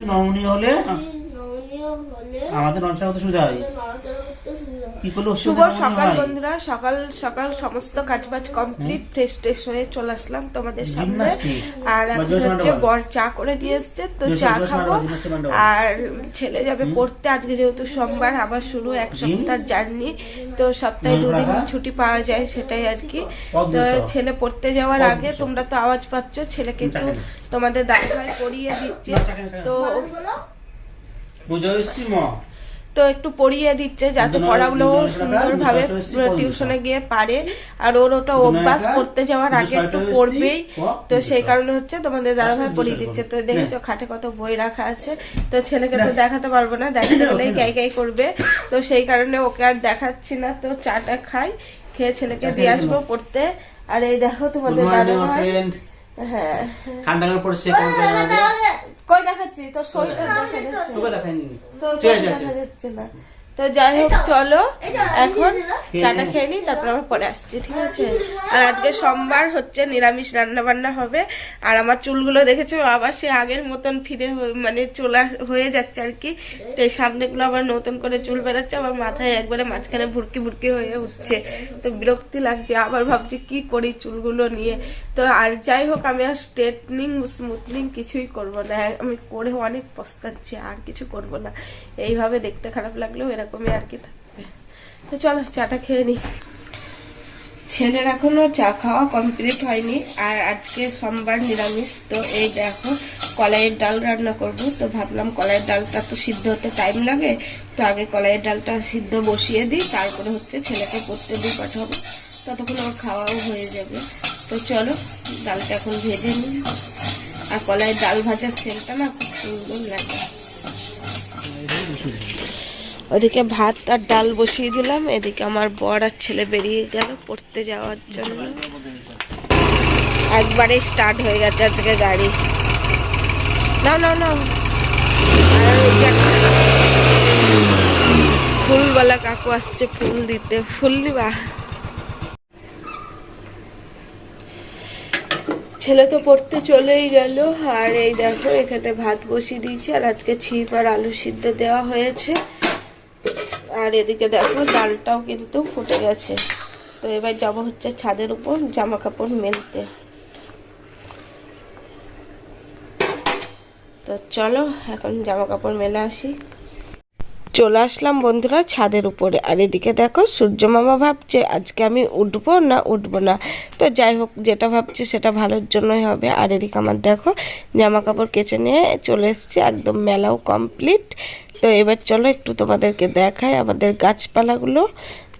নমনীয় হলে? আমাদের নড়াচড়া করতে সুবিধা হয় নড়াচড়া করতে সুবিধা হয় কি করলে শুভ সকাল হয়? বন্ধুরা সকাল সকাল সমস্ত কাজবাজ কমপ্লিট ফ্রেশ ট্রেশ হয়ে চলে আসলাম তোমাদের সামনে। আর এখন হচ্ছে বর চা করে দিয়ে এসছে তো চা খাব। আর ছেলে যাবে পড়তে আজকে যেহেতু সোমবার আবার শুরু এক সপ্তাহ জার্নি তো সপ্তাহে দুদিন ছুটি পাওয়া যায় সেটাই আর কি। তো ছেলে পড়তে যাওয়ার আগে তোমরা তো আওয়াজ পাচ্ছ ছেলেকে একটু। তোমাদের দাদাভাই পড়িয়ে দিচ্ছে। তো বুঝে ম। তো একটু পড়িয়ে দিচ্ছে যাতে পড়াগুলো সুন্দরভাবে টিউশনে গিয়ে পারে। আর ওর ওটা অভ্যাস করতে যাওয়ার আগে একটু পড়বেই তো সেই কারণে হচ্ছে তোমাদের দাদাভাই পড়িয়ে দিচ্ছে। তো দেখেছ খাটে কত বই রাখা আছে। তো ছেলেকে তো দেখাতে পারব না দেখাতে নে, গেলেই ক্যাই ক্যাই করবে। তো সেই কারণে ওকে আর দেখাচ্ছি না। তো চাটা খাই খেয়ে ছেলেকে দিয়ে আসব পড়তে। আর এই দেখো তোমাদের দাদাভাই। হ্যাঁ। ঠান্ডা পরে সে কই দেখাচ্ছি? তোর শরীরটা দেখা যাচ্ছে তোকে দেখাইনি। তো দেখা যাচ্ছে না। তো যাই হোক চলো। এখন চাটা খেয়ে নিই তারপর আমরা পরে আসছি ঠিক আছে? আর আজকে সোমবার হচ্ছে নিরামিষ রান্না বান্না হবে। আর আমার চুলগুলো দেখেছ? আবার সে আগের মতন ফিরে মানে চলে হয়ে যাচ্ছে আর কি। তো এই সামনেগুলো আবার নতুন করে চুল বেরোচ্ছে আবার মাথায় একবারে মাঝখানে ভুরকি ভুরকি হয়ে উঠছে। তো বিরক্তি লাগছে আবার ভাবছি কি করি চুলগুলো নিয়ে। তো আর যাই হোক আমি আর স্ট্রেটনিং স্মুথনিং কিছুই করব না। আমি করে অনেক পস্তাচ্ছি আর কিছু করব না। এইভাবে দেখতে খারাপ লাগলেও এরকমই আর কি থাকবে। তো চলো চাটা খেয়ে নি। ছেলের এখনও চা খাওয়া কমপ্লিট হয়নি আর আজকে সোমবার নিরামিষ। তো এই দেখো কলাইয়ের ডাল রান্না করব। তো ভাবলাম কলাইয়ের ডালটা তো সিদ্ধ হতে টাইম লাগে তো আগে কলাইয়ের ডালটা সিদ্ধ বসিয়ে দিই তারপরে হচ্ছে ছেলেকে পড়তে দিই পাঠাবো। ততক্ষণ আমার খাওয়াও হয়ে যাবে। তো চলো ডালটা এখন ভেজে নিই। আর কলাইয়ের ডাল ভাজার সেলটা না খুব সুন্দর লাগে। ওদিকে ভাত আর ডাল বসিয়ে দিলাম, এদিকে আমার বর আর ছেলে বেরিয়ে গেল পড়তে যাওয়ার জন্য। একবারে স্টার্ট হয়ে গেছে আজকে গাড়ি। ওই যে একটা ফুলওয়ালা কাকু আসছে ফুল দিতে। ফুল দিবা? ছেলে তো পড়তে চলেই গেল। আর এই দেখো, এখানে ভাত বসিয়ে দিয়েছি। আর আজকে ছিপ আর আলু সিদ্ধ দেওয়া হয়েছে। আর এদিকে দেখো, ডালটাও কিন্তু ফুটে গেছে। তো এবার যাব হচ্ছে ছাদের উপর জামা কাপড় মেলতে। তো চলো, এখন জামা কাপড় মেলে আসি। চলে আসলাম বন্ধুরা ছাদের উপরে। আর এদিকে দেখো, সূর্য মামা ভাবছে, আজকে আমি উঠবো না উঠবো না? তো যাই হোক, যেটা ভাবছে সেটা ভালোর জন্যই হবে। আর এদিকে আমার দেখো জামা কাপড় কেচে নিয়ে চলে এসছে, একদম মেলাও কমপ্লিট তো এবার চলো একটু তোমাদেরকে দেখাই আমাদের গাছপালাগুলো।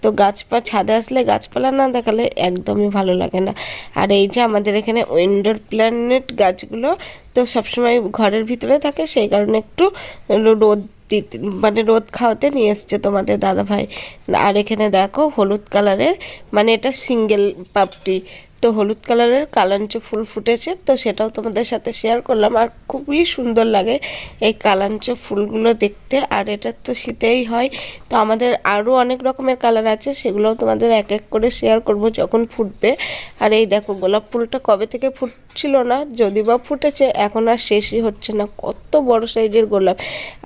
তো গাছপা ছাদে আসলে গাছপালা না দেখালে একদমই ভালো লাগে না। আর এই যে আমাদের এখানে উইন্ডোর প্ল্যানেট গাছগুলো, তো সবসময় ঘরের ভিতরে থাকে, সেই কারণে একটু রোদ দিতে মানে রোদ খাওয়াতে নিয়ে এসছে তোমাদের দাদা ভাই আর এখানে দেখো হলুদ কালারের মানে এটা সিঙ্গেল পাপড়ি তো হলুদ কালারের কালাঞ্চ ফুল ফুটেছে, তো সেটাও তোমাদের সাথে শেয়ার করলাম। আর খুবই সুন্দর লাগে এই কালাঞ্চ ফুলগুলো দেখতে, আর এটা তো শীতেই হয়। তো আমাদের আরও অনেক রকমের কালার আছে, সেগুলোও তোমাদের এক এক করে শেয়ার করব যখন ফুটবে। আর এই দেখো, গোলাপ ফুলটা কবে থেকে ফুটছিল না যদি বা ফুটেছে, এখন আর শেষই হচ্ছে না। কত বড় সাইজের গোলাপ।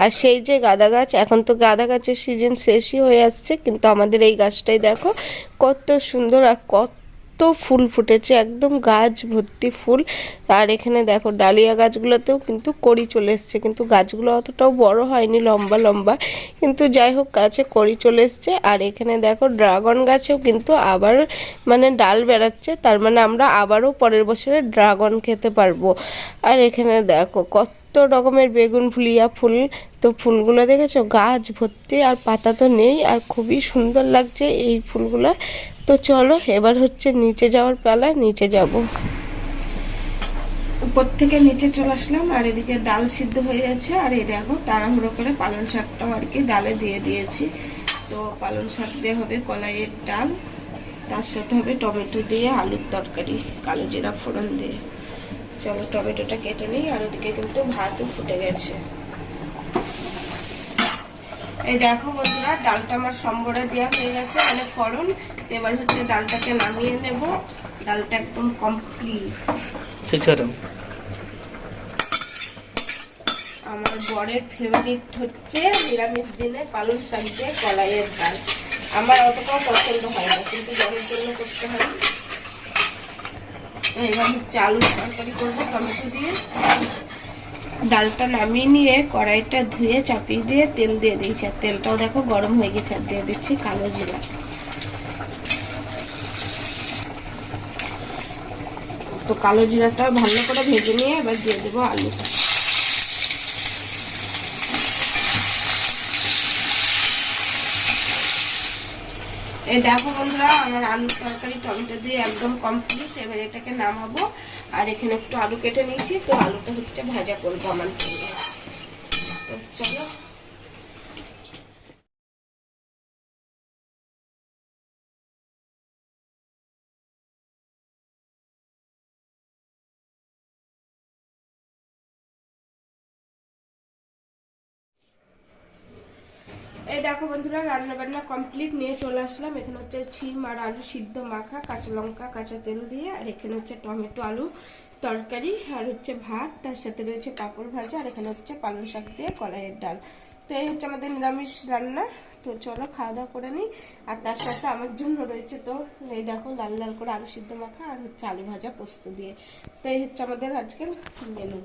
আর সেই যে গাঁদা গাছ, এখন তো গাঁদা গাছের সিজন শেষই হয়ে আসছে, কিন্তু আমাদের এই গাছটাই দেখো, কত সুন্দর আর কত কত ফুল ফুটেছে, একদম গাছ ভর্তি ফুল। আর এখানে দেখো ডালিয়া গাছগুলোতেও কিন্তু কড়ি চলে এসছে, কিন্তু গাছগুলো অতটাও বড় হয়নি, লম্বা লম্বা। কিন্তু যাই হোক, গাছে কড়ি চলে এসছে। আর এখানে দেখো ড্রাগন গাছেও কিন্তু আবার মানে ডাল বেড়াচ্ছে, তার মানে আমরা আবারও পরের বছরে ড্রাগন খেতে পারব। আর এখানে দেখো কত কত রকমের বেগুন, ফুলিয়া ফুল। তো ফুলগুলো দেখেছ? গাছ ভর্তি আর পাতা তো নেই আর খুবই সুন্দর লাগছে এই ফুলগুলো। তো চলো, এবার হচ্ছে নিচে যাওয়ার পালা, নিচে যাব। উপর থেকে নিচে চলে আসলাম আর এদিকে ডাল সিদ্ধ হয়ে গেছে আর এই দেখো তাড়াহুড়ো করে পালং শাকটাও আর কি ডালে দিয়ে দিয়েছি। তো পালং শাক দিয়ে হবে কলাইয়ের ডাল, তার সাথে হবে টমেটো দিয়ে আলুর তরকারি, কালো জিরা ফোড়ন দিয়ে। চলো টমেটোটা কেটে নিই আর ওদিকে কিন্তু ভাতও ফুটে গেছে। এই দেখো বন্ধুরা ডালটা আমার সম্বরে দেওয়া হয়ে গেছে মানে ফড়ন। এবার হচ্ছে ডালটাকে নামিয়ে নেব। ডালটা একদম কমপ্লিট আমার বরের ফেভারিট হচ্ছে নিরামিষ দিনে পালং শাক দিয়ে কলাইয়ের ডাল। আমার অতটাও পছন্দ হয় না কিন্তু বরের জন্য করতে হয়। এবার হচ্ছে আলুর তরকারি করব, টমেটো দিয়ে। ডালটা নামিয়ে নিয়ে কড়াইটা ধুয়ে চাপিয়ে দিয়ে তেল দিয়ে দিয়েছি। আর তেলটাও দেখো গরম হয়ে গেছে, আর দিয়ে দিচ্ছি কালো জিরা। তো কালো জিরাটা ভালো করে ভেজে নিয়ে এবার দিয়ে দেবো আলুটা। দেখো বন্ধুরা, আমার আলুর তরকারি, টমেটো দিয়ে একদম কমপ্লিট এবার এটাকে নামাবো, আর এখানে একটু আলু কেটে নিয়েছি। তো আলুটা হচ্ছে ভাজা করব আমার চলো। এই দেখো বন্ধুরা রান্না বান্না কমপ্লিট নিয়ে চলে আসলাম। এখানে হচ্ছে ছিম আর আলু সিদ্ধ মাখা, কাঁচা লঙ্কা, কাঁচা তেল দিয়ে, আর এখানে হচ্ছে টমেটো, আলু তরকারি, আর হচ্ছে ভাত, তার সাথে রয়েছে পাঁপড় ভাজা, আর এখানে হচ্ছে পালং শাক দিয়ে কলাইয়ের ডাল। তো এই হচ্ছে আমাদের নিরামিষ রান্না। তো চলো খাওয়া দাওয়া করে নিই। আর তার সাথে আমার জন্য রয়েছে তো, এই দেখো লাল লাল করে আলু সিদ্ধ মাখা, আর হচ্ছে আলু ভাজা পোস্ত দিয়ে। তো এই হচ্ছে আমাদের আজকের মেনু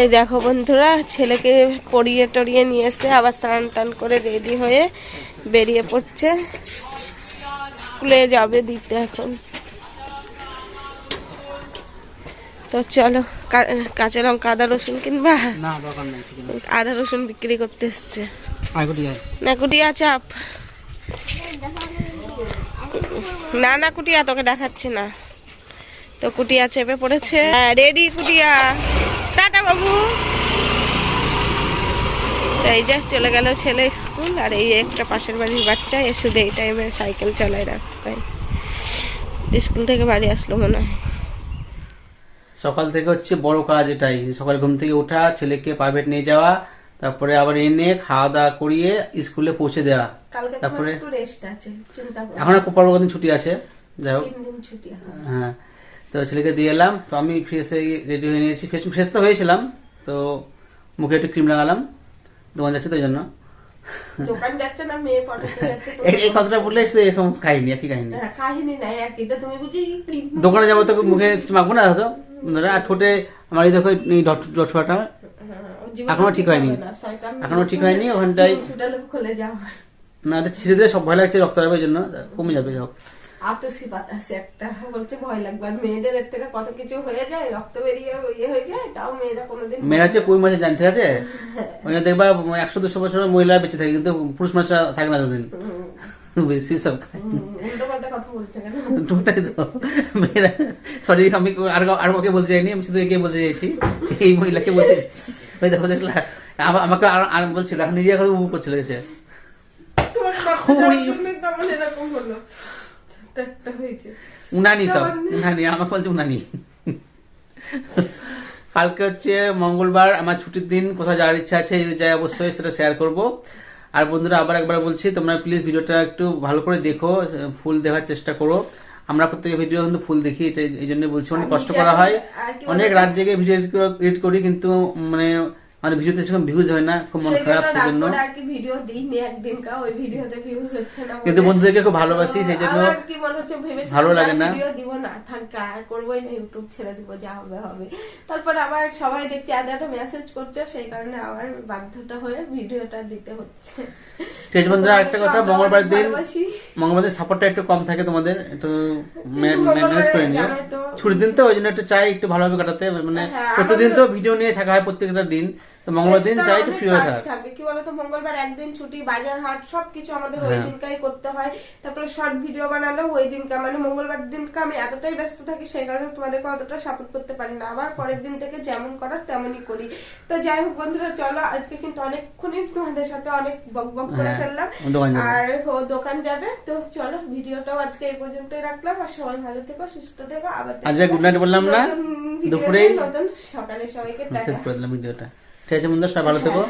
এই দেখো বন্ধুরা ছেলেকে পড়িয়ে টড়িয়ে নিয়ে এসে আবার স্নান টান করে রেডি হয়ে বেরিয়ে পড়ছে। স্কুলে যাবে দিতে এখন। তো চলো কাঁচা লঙ্কা আদা রসুন কিনবা? না দরকার নাই আদা রসুন বিক্রি করতে এসছে। আইগুটি আয় না কুটিয়া চাপ। না না কুটিয়া তোকে দেখাচ্ছি না। তো কুটিয়া চেপে পড়েছে। রেডি কুটিয়া। টাটা বাবু। তো এই যে চলে গেল ছেলে স্কুল আর এই একটা পাশের বাড়ির বাচ্চা এ শুধু এই টাইমে সাইকেল চালায় রাস্তায়। স্কুল থেকে বাড়ি আসলো মনে হয়। সকাল থেকে হচ্ছে বড় কাজ এটাই সকালে ঘুম থেকে ওঠা ছেলেকে প্রাইভেট নিয়ে যাওয়া তারপরে আবার এনে খাওয়া দাওয়া করিয়ে স্কুলে পৌঁছে দেওয়া। তারপরে একটু রেস্ট আছে চিন্তা করো। এখন আর দিন ছুটি আছে যাই হোক। তিন দিন ছুটি আছে। হ্যাঁ। তো ছেলেকে দিয়ে এলাম তো আমি ফ্রেশ হয়ে রেডি হয়ে নিয়েছি। ফ্রেশ ফ্রেশ তো হয়েছিলাম তো মুখে একটু ক্রিম লাগালাম দোকান যাচ্ছে তো জন্য। তো- এই- কথাটা বললে শুধু এরকম কাহিনী একই কাহিনী হ্যাঁ, কাহিনী তো দোকানে যাব তো মুখে কিছু মাখবো না হয়তো ধরো আর ঠোঁটে আমার এই দেখো এই ডট ডট ছোঁয়াটা এখনও ঠিক হয়নি। এখনও ঠিক হয়নি, ওখানটায়- না ছিঁড়ে দিলে সব ভয় লাগছে রক্ত যাবে জন্য কমে যাবে যাই হোক আতসি বাতাসে একটা বলছে ভয় লাগবে। আর মেয়েদের এর থেকে কত কিছু হয়ে যায় রক্ত বেরিয়ে ইয়ে হয়ে যায় তাও মেয়েরা কোনোদিন মেয়েরা হচ্ছে মাসে জান ঠিক আছে? ওই দেখবা একশো দুশো বছর মহিলা বেঁচে থাকে কিন্তু পুরুষ মানুষরা থাকে না বেশি সব খায়। তো। মেয়েরা সরি আমি আর আর কাউকে বলতে চাইনি আমি শুধু একে বলতে চাইছি। এই মহিলাকে বলতে ওই দেখো দেখলা আমাকে আর বলছিল এখন নিজে এখন তোমার উনানি সব উনানি আমাকে বলছে উনানি। কালকে হচ্ছে মঙ্গলবার আমার ছুটির দিন কোথাও যাওয়ার ইচ্ছা আছে যদি যাই অবশ্যই সেটা শেয়ার করব। আর বন্ধুরা আবার একবার বলছি তোমরা প্লিজ ভিডিওটা একটু ভালো করে দেখো ফুল দেখার চেষ্টা করো। আমরা প্রত্যেকে ভিডিও কিন্তু ফুল দেখি এটা এই জন্য বলছি অনেক কষ্ট করা হয়। অনেক রাত জেগে ভিডিও এডিট করি কিন্তু মানে মানে ভিডিওতে সেরকম ভিউজ হয় না খুব মন খারাপ জন্য সেই জন্য আর কি ভিডিও দিইনি একদিন কা ওই ভিডিওতে ভিউজ হচ্ছে না কিন্তু বন্ধুদেরকে খুব ভালোবাসি সেই জন্য আমার কি মনে হচ্ছে ভেবেছিলাম ভালো লাগে না। ভিডিও দিব না থাক আর করবোই না ইউটিউব ছেড়ে দিব যা হবে হবে। তারপর আবার সবাই দেখছি এত এত মেসেজ করছে সেই কারণে আবার বাধ্যটা হয়ে ভিডিওটা দিতে হচ্ছে। ঠিক আছে বন্ধুরা একটা কথা মঙ্গলবার দিন। মঙ্গলবার সাপোর্টটা একটু কম থাকে তোমাদের একটু ম্যানেজ করে নিও। ছুটির দিন তো ওই জন্য একটু চাই একটু ভালোভাবে কাটাতে মানে হ্যাঁ, প্রতিদিন তো ভিডিও নিয়ে থাকা হয় প্রত্যেকটা দিন। তো মঙ্গলবার দিন চাই একটু ফ্রি হয়ে কাজ কি বলতো? মঙ্গলবার একদিন ছুটি বাজার হাট সবকিছু আমাদের ওই হ্যাঁ। দিনকাই করতে হয়। তারপরে শর্ট ভিডিও বানালেও ওই দিনকা মানে মঙ্গলবার দিনকা আমি এতটাই ব্যস্ত থাকি সেই কারণে তোমাদেরকে অতটা সাপোর্ট করতে পারি না। আবার পরের দিন থেকে যেমন করার তেমনই করি। তো যাই হোক বন্ধুরা চলো আজকে কিন্তু অনেকক্ষণই তোমাদের সাথে অনেক বক বক করে হ্যাঁ, ফেললাম। আর ও দোকান যাবে। তো চলো ভিডিওটাও আজকে এই পর্যন্তই রাখলাম। আর সবাই ভালো থেকো সুস্থ থেকো আবার good night বললাম না? ভিডিওতে, নতুন সকালে সবাইকে শেষ করে দিলাম ভিডিওটা। ঠিক আছে বন্ধুরা সবাই ভালো থেকো।